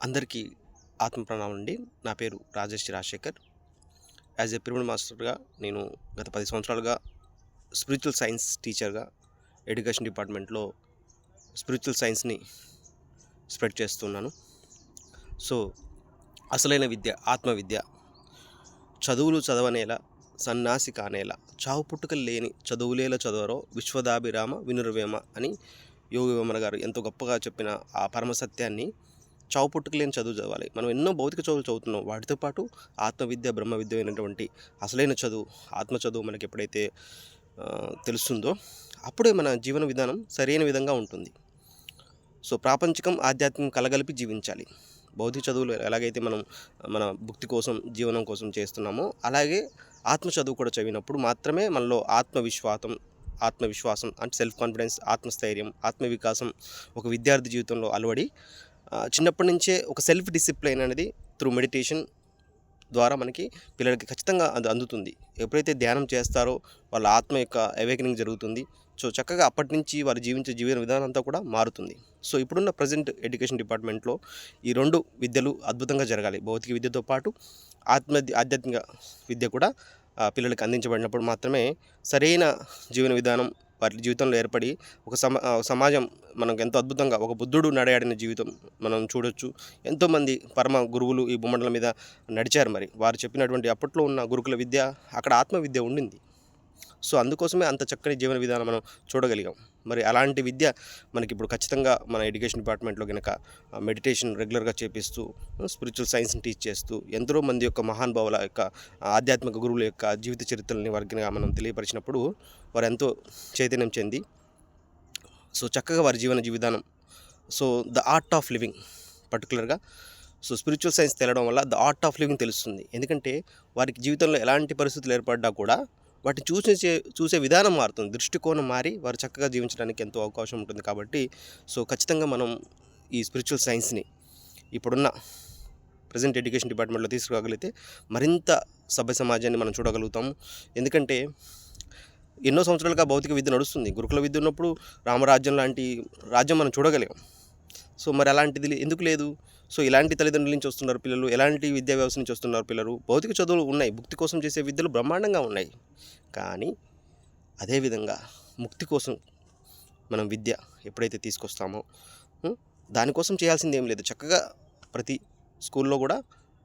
అందరికీ ఆత్మ ప్రణామం అండి. నా పేరు Rajesh Rajashekhar. As a pyramid మాస్టర్గా నేను గత పది సంవత్సరాలుగా స్పిరిచువల్ సైన్స్ టీచర్గా ఎడ్యుకేషన్ డిపార్ట్మెంట్లో స్పిరిచువల్ సైన్స్ని స్ప్రెడ్ చేస్తున్నాను. సో అసలైన విద్య ఆత్మ విద్య చదువులు చదవనేలా సన్నాసి కానేలా చావు పుట్టుకలు లేని చదువులేల చదవరో విశ్వదాభిరామ వినురవేమ అని యోగి వేమన గారు ఎంతో గొప్పగా చెప్పిన ఆ పరమ సత్యాన్ని చావు పుట్టుకలేని చదువు చదవాలి మనం ఎన్నో భౌతిక చదువులు చదువుతున్నాం. వాటితో పాటు ఆత్మవిద్య బ్రహ్మ విద్య అయినటువంటి అసలైన చదువు ఆత్మ చదువు మనకి ఎప్పుడైతే తెలుస్తుందో అప్పుడే మన జీవన విధానం సరైన విధంగా ఉంటుంది. సో ప్రాపంచికం ఆధ్యాత్మికం కలగలిపి జీవించాలి. భౌతిక చదువులు ఎలాగైతే మనం మన భుక్తి కోసం జీవనం కోసం చేస్తున్నామో అలాగే ఆత్మ చదువు కూడా చదివినప్పుడు మాత్రమే మనలో ఆత్మవిశ్వాసం ఆత్మవిశ్వాసం అంటే సెల్ఫ్ కాన్ఫిడెన్స్ ఆత్మస్థైర్యం ఆత్మవికాసం ఒక విద్యార్థి జీవితంలో అలవడి చిన్నప్పటి నుంచే ఒక సెల్ఫ్ డిసిప్లైన్ అనేది త్రూ మెడిటేషన్ ద్వారా మనకి పిల్లలకి ఖచ్చితంగా అది అందుతుంది. ఎప్పుడైతే ధ్యానం చేస్తారో వాళ్ళ ఆత్మ యొక్క అవేకనింగ్ జరుగుతుంది. సో చక్కగా అప్పటి నుంచి వారు జీవించే జీవన విధానం అంతా కూడా మారుతుంది. సో ఇప్పుడున్న ప్రజెంట్ ఎడ్యుకేషన్ డిపార్ట్మెంట్లో ఈ రెండు విద్యలు అద్భుతంగా జరగాలి. భౌతిక విద్యతో పాటు ఆత్మ ఆధ్యాత్మిక విద్య కూడా పిల్లలకి అందించబడినప్పుడు మాత్రమే సరైన జీవన విధానం వారి జీవితంలో ఏర్పడి ఒక సమ సమాజం మనకు ఎంతో అద్భుతంగా ఒక బుద్ధుడు నడయాడిన జీవితం మనం చూడొచ్చు. ఎంతోమంది పరమ గురువులు ఈ భూమండలం మీద నడిచారు మరి. వారు చెప్పినటువంటి అప్పట్లో ఉన్న గురుకుల విద్య అక్కడ ఆత్మవిద్య ఉండింది. సో అందుకోసమే అంత చక్కని జీవన విధానం మనం చూడగలిగాం. మరి అలాంటి విద్య మనకి ఇప్పుడు ఖచ్చితంగా మన ఎడ్యుకేషన్ డిపార్ట్మెంట్లో కనుక మెడిటేషన్ రెగ్యులర్గా చేపిస్తూ స్పిరిచువల్ సైన్స్ని టీచ్ చేస్తూ ఎందరో మంది యొక్క మహానుభావుల యొక్క ఆధ్యాత్మిక గురువుల యొక్క జీవిత చరిత్రల్ని వారికి మనం తెలియపరిచినప్పుడు వారు ఎంతో చైతన్యం చెంది సో చక్కగా వారి జీవన జీవితానం so the art of living పర్టికులర్గా సో స్పిరిచువల్ సైన్స్ తెలడం వల్ల ద ఆర్ట్ ఆఫ్ లివింగ్ తెలుస్తుంది. ఎందుకంటే వారికి జీవితంలో ఎలాంటి పరిస్థితులు ఏర్పడ్డా కూడా వాటిని చూసే చూసే విధానం మారుతుంది. దృష్టికోణం మారి వారు చక్కగా జీవించడానికి ఎంతో అవకాశం ఉంటుంది కాబట్టి సో ఖచ్చితంగా మనం ఈ స్పిరిచువల్ సైన్స్ని ఇప్పుడున్న ప్రజెంట్ ఎడ్యుకేషన్ డిపార్ట్మెంట్లో తీసుకురాగలిగితే మరింత సభ్య సమాజాన్ని మనం చూడగలుగుతాము. ఎందుకంటే ఎన్నో సంవత్సరాలుగా భౌతిక విద్య నడుస్తుంది. గురుకుల విద్య ఉన్నప్పుడు రామరాజ్యం లాంటి రాజ్యం మనం చూడగలిగాం. సో మరి అలాంటిది ఎందుకు లేదు? సో ఇలాంటి తల్లిదండ్రుల నుంచి వస్తున్నారు పిల్లలు ఎలాంటి విద్యా వ్యవస్థ నుంచి వస్తున్నారు పిల్లలు? భౌతిక చదువులు ఉన్నాయి ముక్తి కోసం చేసే విద్యలు బ్రహ్మాండంగా ఉన్నాయి. కానీ అదేవిధంగా ముక్తి కోసం మనం విద్య ఎప్పుడైతే తీసుకొస్తామో దానికోసం చేయాల్సింది ఏం లేదు. చక్కగా ప్రతి స్కూల్లో కూడా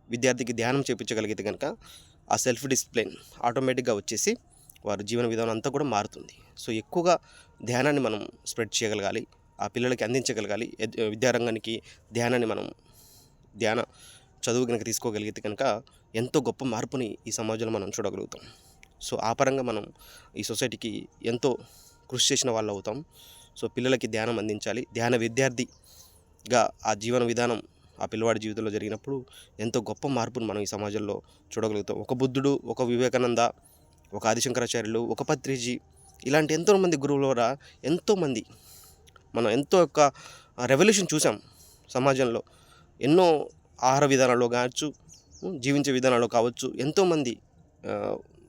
విద్యార్థికి ధ్యానం చేయించగలిగితే కనుక ఆ సెల్ఫ్ డిసిప్లిన్ ఆటోమేటిక్గా వచ్చేసి వారి జీవన విధానం అంతా కూడా మారుతుంది. సో ఎక్కువగా ధ్యానాన్ని మనం స్ప్రెడ్ చేయగలగాలి ఆ పిల్లలకి అందించగలగాలి విద్యారంగానికి ధ్యానాన్ని మనం ధ్యాన చదువు కనుక తీసుకోగలిగితే కనుక ఎంతో గొప్ప మార్పుని ఈ సమాజంలో మనం చూడగలుగుతాం. సో ఆ పరంగా మనం ఈ సొసైటీకి ఎంతో కృషి చేసిన వాళ్ళు అవుతాం. సో పిల్లలకి ధ్యానం అందించాలి. ధ్యాన విద్యార్థిగా ఆ జీవన విధానం ఆ పిల్లవాడి జీవితంలో జరిగినప్పుడు ఎంతో గొప్ప మార్పును మనం ఈ సమాజంలో చూడగలుగుతాం. ఒక బుద్ధుడు ఒక వివేకానంద ఒక ఆదిశంకరాచార్యులు ఒక పత్రిజీ ఇలాంటి ఎంతోమంది గురువుల ద్వారా ఎంతోమంది మనం ఎంతో యొక్క రెవల్యూషన్ చూసాం సమాజంలో. ఎన్నో ఆహార విధానాల్లో కావచ్చు జీవించే విధానాల్లో కావచ్చు ఎంతోమంది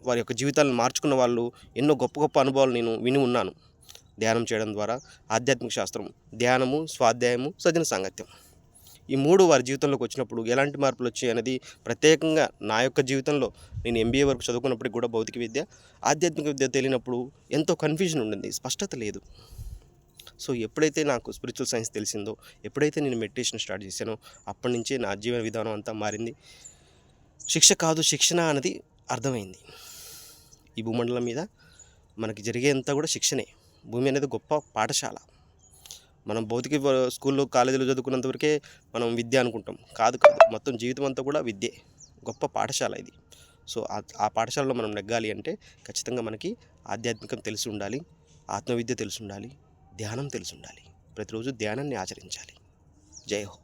వారి యొక్క జీవితాలను మార్చుకున్న వాళ్ళు ఎన్నో గొప్ప గొప్ప అనుభవాలు నేను విని ఉన్నాను. ధ్యానం చేయడం ద్వారా ఆధ్యాత్మిక శాస్త్రం ధ్యానము స్వాధ్యాయము సజ్జన సాంగత్యం. ఈ మూడు వారి జీవితంలోకి వచ్చినప్పుడు ఎలాంటి మార్పులు వచ్చాయి అనేది ప్రత్యేకంగా నా యొక్క జీవితంలో నేను ఎంబీఏ వరకు చదువుకున్నప్పటికి కూడా భౌతిక విద్య ఆధ్యాత్మిక విద్య తెలియనప్పుడు ఎంతో కన్ఫ్యూజన్ ఉండింది స్పష్టత లేదు. సో ఎప్పుడైతే నాకు స్పిరిచువల్ సైన్స్ తెలిసిందో ఎప్పుడైతే నేను మెడిటేషన్ స్టార్ట్ చేశానో అప్పటి నుంచే నా జీవన విధానం అంతా మారింది. శిక్ష కాదు శిక్షణ అనేది అర్థమైంది. ఈ భూమండలం మీద మనకి జరిగేంతా కూడా శిక్షణే భూమి అనేది గొప్ప పాఠశాల. మనం భౌతిక స్కూల్లో కాలేజీలో చదువుకున్నంత వరకే మనం విద్య అనుకుంటాం. కాదు కాదు మొత్తం జీవితం అంతా కూడా విద్యే. గొప్ప పాఠశాల ఇది. సో ఆ పాఠశాలలో మనం నెగ్గాలి అంటే ఖచ్చితంగా మనకి ఆధ్యాత్మికం తెలిసి ఉండాలి ఆత్మవిద్య తెలిసి ఉండాలి ధ్యానం తెలిసి ఉండాలి ప్రతిరోజు ధ్యానాన్ని ఆచరించాలి. జై హో.